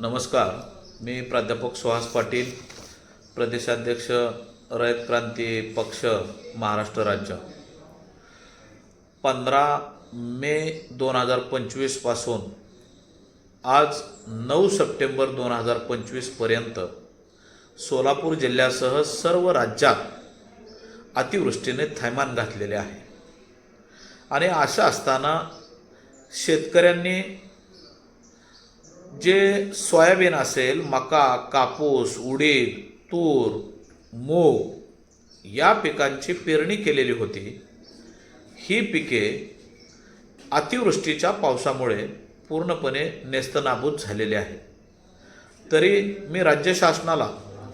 नमस्कार. मी प्राध्यापक सुहास पाटील प्रदेशाध्यक्ष रयत क्रांती पक्ष महाराष्ट्र राज्य. पंधरा मे दोन हजार पंचवीसपासून आज नऊ सप्टेंबर दोन हजार पंचवीसपर्यंत सोलापूर जिल्ह्यासह सर्व राज्यात अतिवृष्टीने थैमान घातलेले आहे. आणि असं असताना शेतकऱ्यांनी जे सोयाबीन असेल मका कापूस उडीद तूर मूग या पिकांची पेरणी केलेली होती. ही पिके अतिवृष्टीच्या पावसामुळे पूर्णपणे नेस्तनाबूत झालेली आहे. तरी मी राज्य शासनाला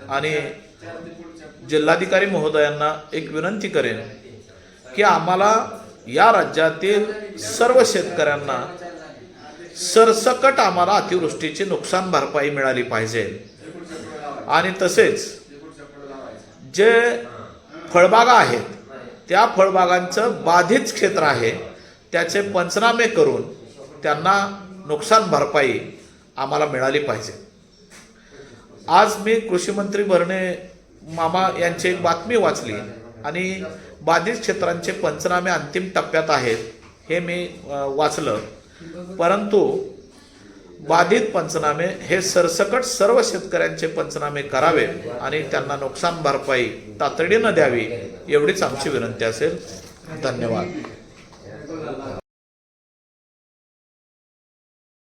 आणि जिल्हाधिकारी महोदयांना एक विनंती करेन की आम्हाला या राज्यातील सर्व शेतकऱ्यांना सरसकट आम्हाला अतिवृष्टीची नुकसान भरपाई मिळाली पाहिजे. आणि तसेच जे फळबागा आहेत त्या फळबागांचं बाधित क्षेत्र आहे त्याचे पंचनामे करून त्यांना नुकसान भरपाई आम्हाला मिळाली पाहिजे. आज मी कृषीमंत्री भरणे मामा यांची एक बातमी वाचली आणि बाधित क्षेत्रांचे पंचनामे अंतिम टप्प्यात आहेत हे मी वाचलं. परंतु बाधित पंचनामे हे सरसकट सर्व शेतकऱ्यांचे पंचनामे करावे आणि त्यांना नुकसान भरपाई तातडीनं द्यावी एवढीच आमची विनंती असेल. धन्यवाद.